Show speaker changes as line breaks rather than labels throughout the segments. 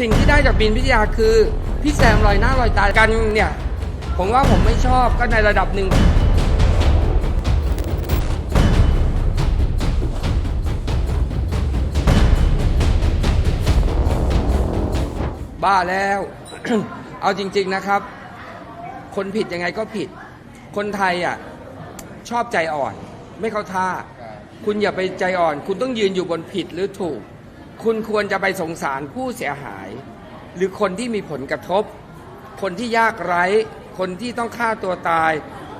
สิ่งที่ได้จากบินพิทยาคือพี่แซมลอยหน้าลอยตากันเนี่ยผมว่าผมไม่ชอบก็ในระดับหนึ่งบ้าแล้ว เอาจริง ๆนะครับ คนผิดยังไงก็ผิด คนไทยอะชอบใจอ่อน ไม่เข้าท่า คุณอย่าไปใจอ่อน คุณต้องยืนอยู่บนผิดหรือถูก คุณควรจะไปสงสารผู้เสียหาย หรือคนที่มีผลกระทบ คนที่ยากไร้ คนที่ต้องฆ่าตัวตาย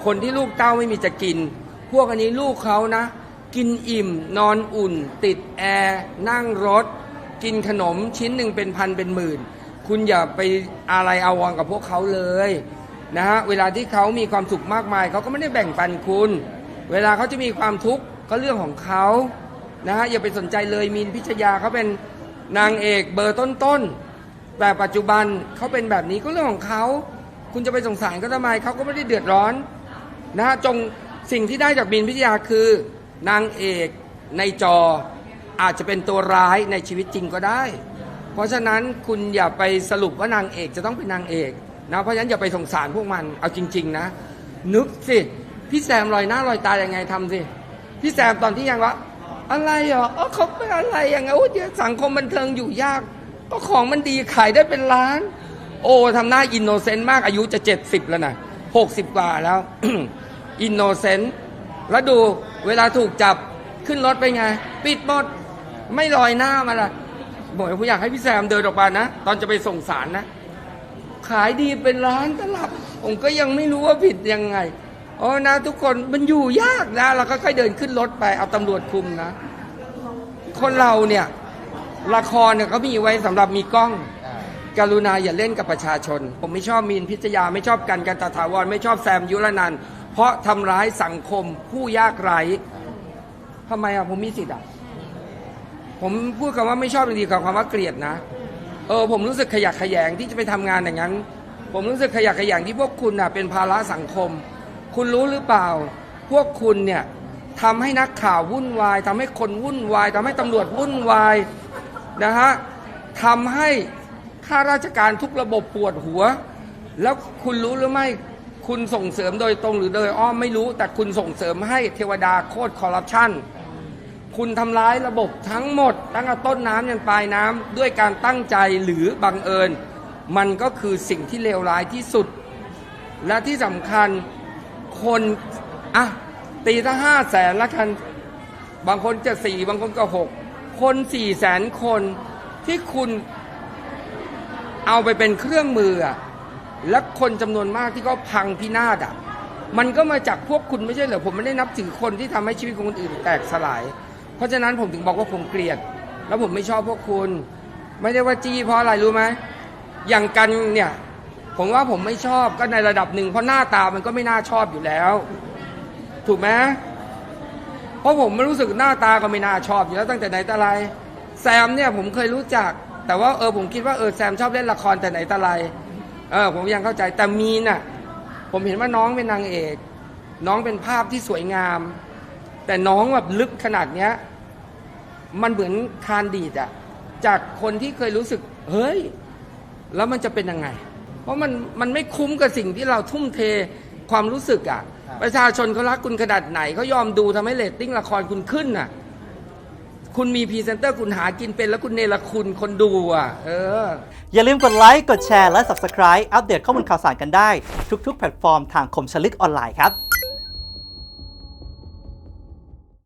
คนที่ลูกเต้าไม่มีจะกิน พวกอันนี้ลูกเขานะ กินอิ่ม นอนอุ่น ติดแอร์นั่งรถ กินขนมชิ้นหนึ่งเป็นพันเป็นหมื่น คุณอย่าไปอะไรเอาวรณ์กับพวกเขาเลยนะฮะเวลาที่เขามีความสุขมากมายเขาก็ไม่ได้แบ่งปันคุณ เวลาเขาจะมีความทุกข์ก็เรื่องของเขา นะฮะอย่าไปสนใจเลยมีนพิชยาเขาเป็นนางเอกเบอร์ต้นๆแต่ปัจจุบันเขาเป็นแบบนี้ก็เรื่องของเขา คุณจะไปสงสารก็ทำไมเขาก็ไม่ได้เดือดร้อนนะฮะจงสิ่งที่ได้จากบินพิทยาคือนางเอกในจออาจจะเป็นตัวร้ายในชีวิตจริงก็ได้ เพราะฉะนั้นคุณอย่าไปสรุปว่านางเอกจะต้องเป็นนางเอกนะเพราะฉะนั้นอย่าไปสงสารพวกมันเอาจริง ๆ นะ นึกสิ พี่แซมลอยหน้าลอยตายังไงทำสิ พี่แซมตอนที่ยังว่า อะไรเหรอเออเขาเป็นอะไรอย่างเงี้ยโอ้ยสังคมบันเทิงอยู่ยาก ก็ของมันดีขายได้เป็นล้าน โอ้ทำหน้าอินโนเซนต์มากอายุจะ70แล้วนะ60กว่าแล้ว อินโนเซนต์แล้วดูเวลาถูกจับขึ้นรถไปไง ปิดหมดไม่ลอยหน้ามาละบอกว่ผมอยากให้พี่แซมเดินออกมานะ ตอนจะไปส่งสารนะ ขายดีเป็นล้านตลับ ผมก็ยังไม่รู้ว่าผิดยังไง โอ๋อนะทุกคนมันอยู่ยากนะเราก็ค่อยเดินขึ้นรถไปเอาตำรวจคุมนะ คนเราเนี่ยละครเนี่ยเขามีไว้สำหรับมีกล้องกรุณาอย่าเล่นกับประชาชน ผมไม่ชอบมีนพิจยาไม่ชอบกันกันตาถาวรไม่ชอบแซมยุรนันเพราะทำร้ายสังคมผู้ยากไร้ทำไมอะผมมีสิทธิ์อะผมพูดคำว่าไม่ชอบจริงๆกับคำว่าเกลียดนะ เออผมรู้สึกขยะแขยงที่จะไปทำงานอย่างนั้น ผมรู้สึกขยะแขยงที่พวกคุณอะเป็นภาระสังคม คุณรู้หรือเปล่า พวกคุณเนี่ยทำให้นักข่าววุ่นวายทำให้คนวุ่นวายทำให้ตำรวจวุ่นวายนะฮะทำให้ข้าราชการทุกระบบปวดหัว แล้วคุณรู้หรือไม่คุณส่งเสริมโดยตรงหรือโดยอ้อมไม่รู้ แต่คุณส่งเสริมให้เทวดาโคตรคอร์รัปชันคุณทำร้ายระบบทั้งหมด ตั้งแต่ต้นน้ำยันปลายน้ำด้วยการตั้งใจหรือบังเอิญ มันก็คือสิ่งที่เลวร้ายที่สุด และที่สำคัญ คนอะตีถ้าห้าแสนละกัน บางคนจะสี่บางคนก็หกคนสี่แสนคนที่คุณเอาไปเป็นเครื่องมืออะและคนจำนวนมากที่เขาพังพินาศอะมันก็มาจากพวกคุณไม่ใช่เหรอผมไม่ได้นับถือคนที่ทำให้ชีวิตของคนอื่นแตกสลาย เพราะฉะนั้นผมถึงบอกว่าผมเกลียด แล้วผมไม่ชอบพวกคุณ ไม่ได้ว่าจี้เพราะอะไรรู้ไหมอย่างกันเนี่ย ผมว่าผมไม่ชอบก็ในระดับหนึ่งเพราะหน้าตามันก็ไม่น่าชอบอยู่แล้ว ถูกไหมเพราะผมไม่รู้สึกหน้าตาก็ไม่น่าชอบอยู่แล้วตั้งแต่ไหนแต่ไร แซมเนี่ยผมเคยรู้จัก แต่ว่าเออผมคิดว่าเออแซมชอบเล่นละครแต่ไหนแต่ไรเออผมยังเข้าใจแต่มีน่ะ ผมเห็นว่าน้องเป็นนางเอก น้องเป็นภาพที่สวยงาม แต่น้องแบบลึกขนาดเนี้ย มันเหมือนคานดีดอะจากคนที่เคยรู้สึก เฮ้ย แล้วมันจะเป็นยังไง เพราะมันมันไม่คุ้มกับสิ่งที่เราทุ่มเทความรู้สึกอะประชาชนเขารักคุณขนาดไหนเขายอมดูทำให้เรตติ้งละครคุณขึ้นน่ะ คุณมีพรีเซนเตอร์คุณหากินเป็นแล้วคุณเนรคุณคนดูอะ เออ
อย่าลืมกดไลค์ กดแชร์และ Subscribe อัปเดตข้อมูลข่าวสารกันได้ ทุกๆ แพลตฟอร์มทางคมชลึกออนไลน์ครับ